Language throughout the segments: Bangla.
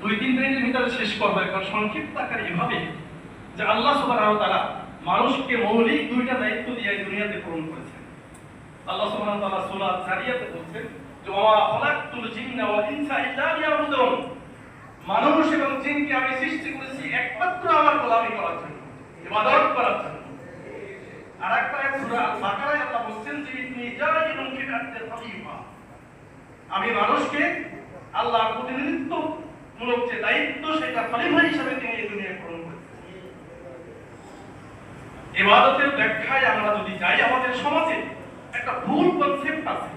দুই, তিন মিনিটের ভিতরে শেষ করব। এখন সংক্ষিপ্ত আকারে এভাবে যে আল্লাহ ওয়া তাআলা মানুষকে মৌলিক দুইটা দায়িত্ব দিয়ে দুনিয়াতে পূরণ করেছেন। আল্লাহ সুবহানাহু ওয়া তাআলা সূরা জারিয়াতে বলছেন যে, ওয়া ইনসা ইল্লা লিয়াবুদুন। মানুষ এবং জিনকে আমি সৃষ্টি করেছি একমাত্র আমার গোলামি করার জন্য, ইবাদত করার জন্য। আর একটা সূরা বাকারায় আল্লাহ বলছেন যে আমি মানুষকে আল্লাহর প্রতিনিধিত্ব মূলক যে দায়িত্ব, সেটা খলিফা হিসেবে তিনি এই দুনিয়ায় পূরণ করেছেন। ইবাদতের ব্যাখ্যায় আমরা যদি যাই, আমাদের সমাজে একটা ভুল কনসেপ্ট আছে।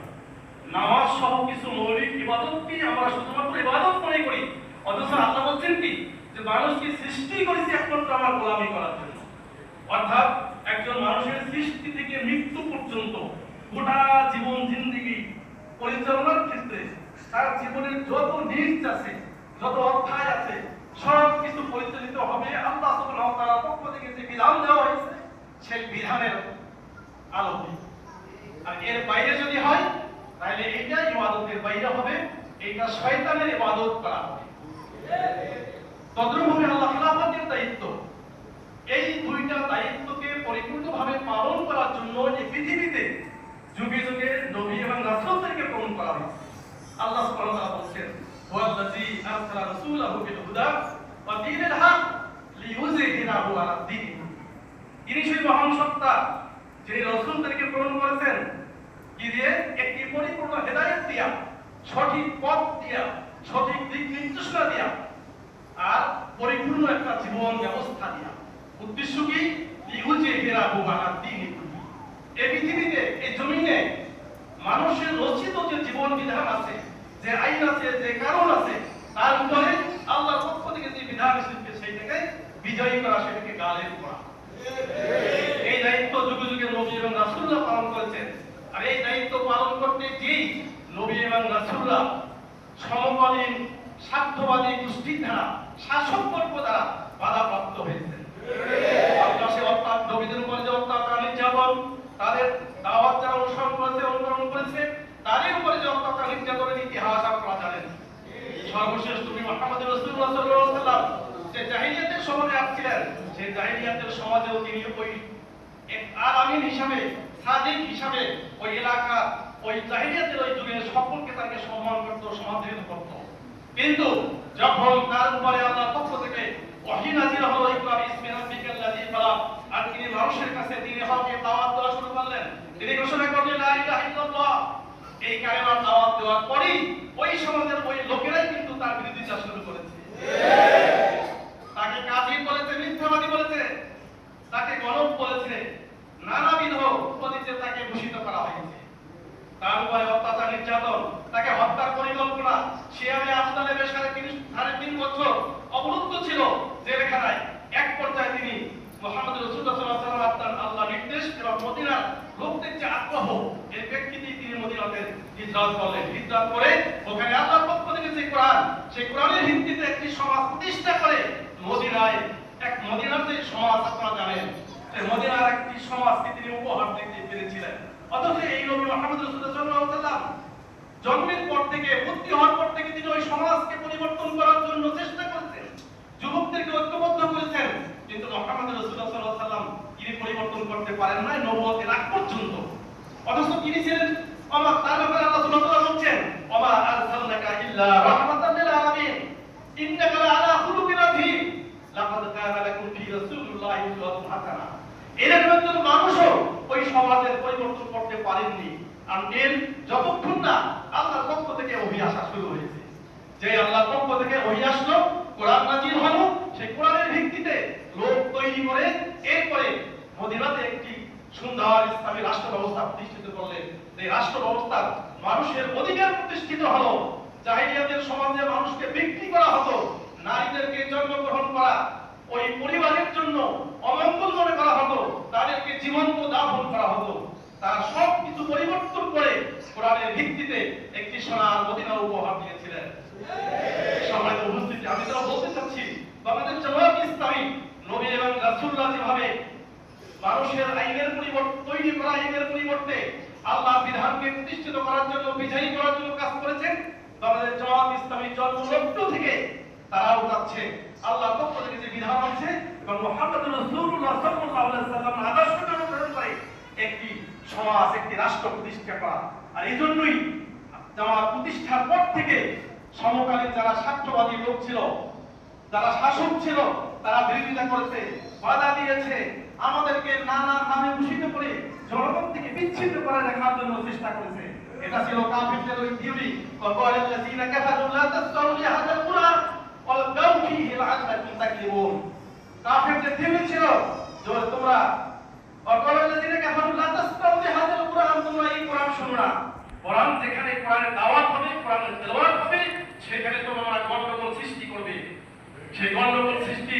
নামাজ সহ কিছু মৌলিক ইবাদতকে আমরা শুধুমাত্র ইবাদত মনে করি, অথচ আল্লাহ বলছেন কি, যে মানুষকে সৃষ্টি করেছে একমাত্র আমার গোলামি করার জন্য। অর্থাৎ একজন মানুষের সৃষ্টি থেকে মৃত্যু পর্যন্ত গোটা জীবন, জিন্দিগি পরিচালনার ক্ষেত্রে তার জীবনের যত নিজ আছে, যত অধ্যায় আছে, সব কিছু পরিচালিত হবে আল্লাহ সুবহানাহু ওয়া তাআলার পক্ষ থেকে যে বিধান দেওয়া হয়েছে, সেই বিধানের আলোকে আর এর বাইরে যদি হয়, তাহলে এইটা ইবাদতের বাইরে হবে, এইটা শয়তানের ইবাদত করা হবে। তদ্রুপভাবে আল্লাহ খেলাফতের দায়িত্ব। এই দুইটা দায়িত্বকে পরিপূর্ণভাবে পালন করার জন্য এই পৃথিবীতে যুগে যুগে নবী এবং রাসূলদেরকে প্রেরণ করা হয়েছে আল্লাহ সুবহানাহু ওয়া তাআলা বলছেন ওয়াল্লাযী আরসালা রাসূলাহু বিল হুদা ওয়া দীনিল হক লিইউযহিরাহু আলা তিনি সেই মহান সত্তা যিনি রাসূলদেরকে প্রেরণ করেছেন, কি দিয়ে? একটি পরিপূর্ণ হেদায়েত দিয়া, সঠিক পথ দিয়া, সঠিক দিক নির্দেশনা দিয়া, আর পরিপূর্ণ একটা জীবন ব্যবস্থা দিয়া। উদ্দেশ্য কি? হেরা বোবানা দিন। এই পৃথিবীতে, এই জমিনে মানুষের রচিত যে জীবন বিধান আছে, যে আইন আছে, যে কারণ আছে তার উপরে আল্লাহর পক্ষ থেকে যে বিধান এসেছে সেইটাকে বিজয়ী করা, সেটাকে গালেব করা। এই দায়িত্ব যুগে যুগে নবী এবং রাসূলুল্লাহ পালন করেছেন। আর এই দায়িত্ব পালন করতে যেই নবী এবং রাসূলুল্লাহ সমকালীন স্বার্থবাদী গোষ্ঠীর দ্বারা শাসক পর্ব দ্বারা বাধাপ্রাপ্ত হয়েছেন। আকাশে অর্থাৎ নবীদের উপরে যে অত্যাচার নির্যাতন, তাদের দাওয়াত যারা অনুসরণ করেছে অনুকরণ করেছে তাদের উপরে যে অত্যাচার নির্যাতনের ইতিহাস আপনারা জানেন সর্বশেষ তুমি মোহাম্মদ রাসূলুল্লাহ সাল্লাল্লাহু আলাইহি যে জাহিলিয়াতের সমাজে আসছিলেন সেই জাহিলিয়াতের সমাজেও তিনি ওই এক আলামিন হিসাবে, সাদিক হিসাবে ওই এলাকা, ওই জাহিলিয়াতের ওই যুগে সকলকে তাকে সম্মান করত, সমাদৃত করত। কিন্তু যখন তার উপরে আল্লাহর পক্ষ থেকে ওহী নাযিল হলো ইকরা বিসমি রাব্বিকাল লাযী খালাক আর তিনি মানুষের কাছে তিনি হকে দাওয়াত দেওয়া শুরু করলেন, তিনি ঘোষণা করলেন লা ইলাহা ইল্লাল্লাহ এই কালেমার দাওয়াত দেওয়ার পরেই ওই সমাজের ওই লোকেরাই কিন্তু তার বিরোধিতা শুরু করেছে। তাকে কাজির বলেছে, মিথ্যাবাদী বলেছে, তাকে গণক বলেছে, নানাবিধ উপাধিতে তাকে ভূষিত করা হয়েছে। তার উপরে অত্যাচার, নির্যাতন, তাকে হত্যার পরিকল্পনা শিয়ামে আফদালে বেশ সাড়ে তিন সাড়ে তিন বছর অবরুদ্ধ ছিল জেলখানায়। এক পর্যায়ে তিনি মোহাম্মদ রসুল্লাহ সাল্লাহ সাল্লাম আপনার আল্লাহ নির্দেশ মদিনার লোকদের যে আগ্রহ এর প্রেক্ষিতেই তিনি মদিনাতে হিজরত করলেন। হিজরত করে ওখানে আল্লাহর পক্ষ থেকে যে কোরআন, সেই কোরআনের ভিত্তিতে একটি সমাজ প্রতিষ্ঠা করে মদিনায়, এক মদিনার সমাজ, আপনারা জানেন যে মদিনার একটি সমাজকে তিনি উপহার দিতে পেরেছিলেন। অথচ এই নবী মোহাম্মদ রাসূলুল্লাহ জন্মের পর থেকে ভর্তি হওয়ার পর থেকে তিনি ওই সমাজকে পরিবর্তন করার জন্য চেষ্টা করেছেন। যুবকদেরকে ঐক্যবদ্ধ করেছেন। কিন্তু মোহাম্মদ রাসূলুল্লাহ সাল্লাল্লাহু তিনি পরিবর্তন করতে পারেন নাই নবুয়তের আগ পর্যন্ত। অথচ তিনি ছিলেন আমার, তার ব্যাপারে আল্লাহ সুবহানাহু ওয়া তাআলা বলছেন, ওমা আরসালনাকা ইল্লা রাহমাতাল লিল আলামিন, ইন্নাকা লাআলা খুলুকিন আযীম, লাকাদ কানা লাকুম ফি রাসূলিল্লাহি উসওয়াতুন হাসানাহ এরকম একজন মানুষও ওই সমাজের পরিবর্তন করতে পারেননি। আনটিল যতক্ষণ না আল্লাহর পক্ষ থেকে ওহি আসা শুরু হয়েছে। যে আল্লাহর পক্ষ থেকে ওহি আসলো, কোরআন নাজিল হলো, সেই কোরআনের ভিত্তিতে লোক তৈরি করে, এরপরে ইসলামী রাষ্ট্র ব্যবস্থা প্রতিষ্ঠিত করলেন এই রাষ্ট্র ব্যবস্থা মানুষের অধিকার প্রতিষ্ঠিত হলো। জাহিলিয়াতের সমাজে মানুষকে বিক্রি করা হতো, নারীদেরকে জন্মগ্রহণ করা, ওই পরিবারের জন্য অমঙ্গল মনে করা হতো, তাদেরকে জীবন্ত দাফন করা হতো। তার সব কিছু পরিবর্তন করে কোরআনের ভিত্তিতে একটি সোনার মদিনা উপহার দিয়েছিলেন। সম্মানিত উপস্থিতি, আমি তো বলতে চাচ্ছি, বাংলাদেশ জামাত ইসলামী নবী এবং রাসূলুল্লাহ যেভাবে মানুষের আইনের পরিবর্তন তৈরি করা আইনের পরিবর্তে আল্লাহ বিধানকে প্রতিষ্ঠিত করার জন্য, বিজয়ী করার জন্য কাজ করেছেন। বাংলাদেশ জামাত ইসলামী জন্মলগ্ন থেকে তারাও যাচ্ছে। আল্লাহ পক্ষ থেকে যে বিধান আছে, এবং মোহাম্মদ সাল্লামের আদর্শকে অনুসরণ করে একটি সমাজ, একটি রাষ্ট্র প্রতিষ্ঠা করা। আর এই জন্যই জামাত প্রতিষ্ঠার পর থেকে সমকালীন যারা স্বার্থবাদী লোক ছিল, যারা শাসক ছিল, তারা বিরোধিতা করেছে। বাধা দিয়েছে। আমাদেরকে নানা নামে ভূষিত করে জনগণ থেকে বিচ্ছিন্ন করে রাখার জন্য চেষ্টা করেছে। এটা ছিল কাফিরদের ওই থিওরি ওয়াকালাল্লাযীনা কাফারু লা তাসতাউ লিহাদাল কুরআন ওয়াল কাউ ফীহি লাআল্লাকুম তাকলিমুন। কাফিরদের থিওরি ছিল যে তোমরা ওয়াকালাল্লাযীনা কাফারু লা তাসতাউ লিহাদাল কুরআন তোমরা এই কোরআন শুনো না। কোরআন যেখানে কোরআনের দাওয়াত হবে, কোরআনের তেলাওয়াত হবে, সেখানে তোমরা গন্ডগোল সৃষ্টি করবে। সেই গন্ডগোল সৃষ্টি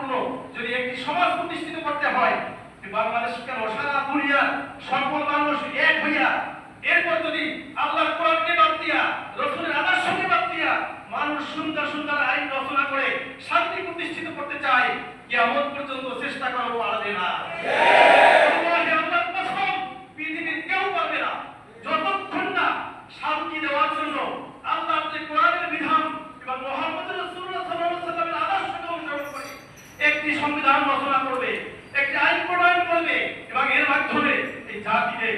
সমাজ প্রতিষ্ঠিত করতে হয় যে বাংলাদেশ কেন সারা দুনিয়ার সকল মানুষ এক হইয়া, এরপর যদি আল্লাহর কোরআনকে বাদ দিয়া, রসুলের আদর্শকে বাদ দিয়া মানুষ সুন্দর সুন্দর আইন রচনা করে শান্তি প্রতিষ্ঠিত করতে চায় কেমন পর্যন্ত চেষ্টা করব পারবে না আল্লাহি আল্লাহর কসম, পৃথিবীর কেউ পারবে না যতক্ষণ না শান্তি দেওয়ার জন্য আল্লাহর যে কোরআনের বিধান এবং মোহাম্মদ রাসূলুল্লাহ সাল্লাল্লাহু আলাইহি সাল্লামের আদর্শকে অনুসরণ করে একটি সংবিধান রচনা করবে, একটি আইন প্রণয়ন করবে এবং এর মাধ্যমে এই জাতিকে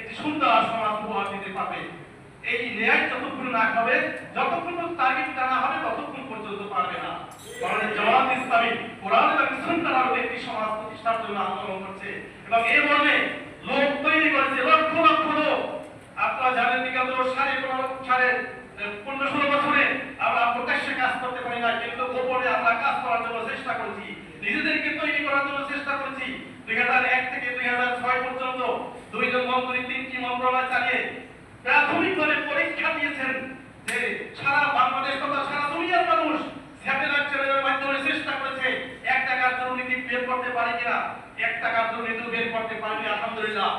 একটি সুন্দর সমাজ উপহার দিতে পারবে। এই ন্যায় যতক্ষণ না হবে, যতক্ষণ টার্গেট টানা হবে, ততক্ষণ পর্যন্ত পারবে না। কারণ জামাত ইসলামী কোরআন এবং আলোকে একটি সমাজ প্রতিষ্ঠার জন্য আন্দোলন করছে এবং এর মর্মে লোক তৈরি করেছে লক্ষ লক্ষ লোক। আপনারা জানেন বিগত সাড়ে পনেরো সাড়ে পনেরো ষোলো বছরে আমরা প্রকাশ্যে কাজ করতে পারি না, কিন্তু গোপনে আমরা কাজ করার জন্য চেষ্টা করেছি। নিজেদেরকে তৈরি করার জন্য চেষ্টা করেছি। দুই হাজার এক থেকে দুই হাজার ছয় পর্যন্ত দুইজন মন্ত্রী, তিনটি মন্ত্রণালয় চালিয়ে প্রাথমিকভাবে পরীক্ষা দিয়েছেন যে সারা বাংলাদেশ তথা সারা দুনিয়ার মানুষ স্যাটেলাইট চ্যানেলের মাধ্যমে চেষ্টা করেছে এক টাকার দুর্নীতি বের করতে পারে কিনা, এক টাকার দুর্নীতি বের করতে পারিনি, আলহামদুলিল্লাহ।